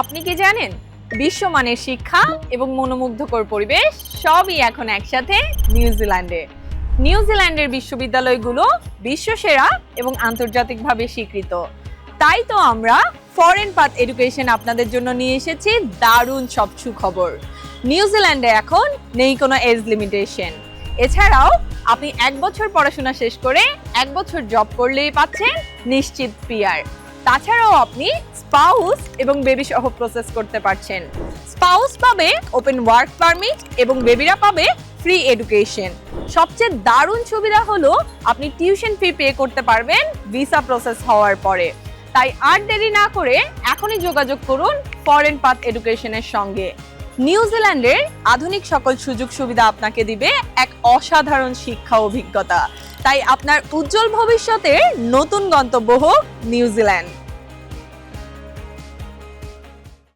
আপনি কি জানেন? বিশ্বমানের শিক্ষা এবং মনোমুগ্ধকর পরিবেশ সবই এখন একসাথে নিউজিল্যান্ডে। নিউজিল্যান্ডের বিশ্ববিদ্যালয়গুলো বিশ্বসেরা এবং আন্তর্জাতিকভাবে স্বীকৃত। তাই তো আমরা ফরেন পাথ এডুকেশন আপনাদের জন্য নিয়ে এসেছি দারুণ সব সুখবর। নিউজিল্যান্ডে এখন নেই কোনো এজ লিমিটেশন এছাড়াও আপনি এক বছর পড়াশোনা শেষ করে এক বছর জব করলেই পাচ্ছেন নিশ্চিত পিয়ার তাছাড়াও আপনি স্পাউস এবং বেবি সহ প্রসেস করতে পারছেন। স্পাউস পাবে ওপেন ওয়ার্ক পারমিট এবং বেবিরা পাবে ফ্রি এডুকেশন সবচেয়ে দারুণ সুবিধা হলো, আপনি টিউশন ফি পে করতে পারবেন ভিসা প্রসেস হওয়ার পরে। তাই আর দেরি না করে এখনই যোগাযোগ করুন ফরেন পাথ এডুকেশনের সঙ্গে। নিউজিল্যান্ডের আধুনিক সকল সুযোগ সুবিধা আপনাকে দিবে এক অসাধারণ শিক্ষা অভিজ্ঞতা। তাই আপনার উজ্জ্বল ভবিষ্যতের নতুন গন্তব্য হোক নিউজিল্যান্ড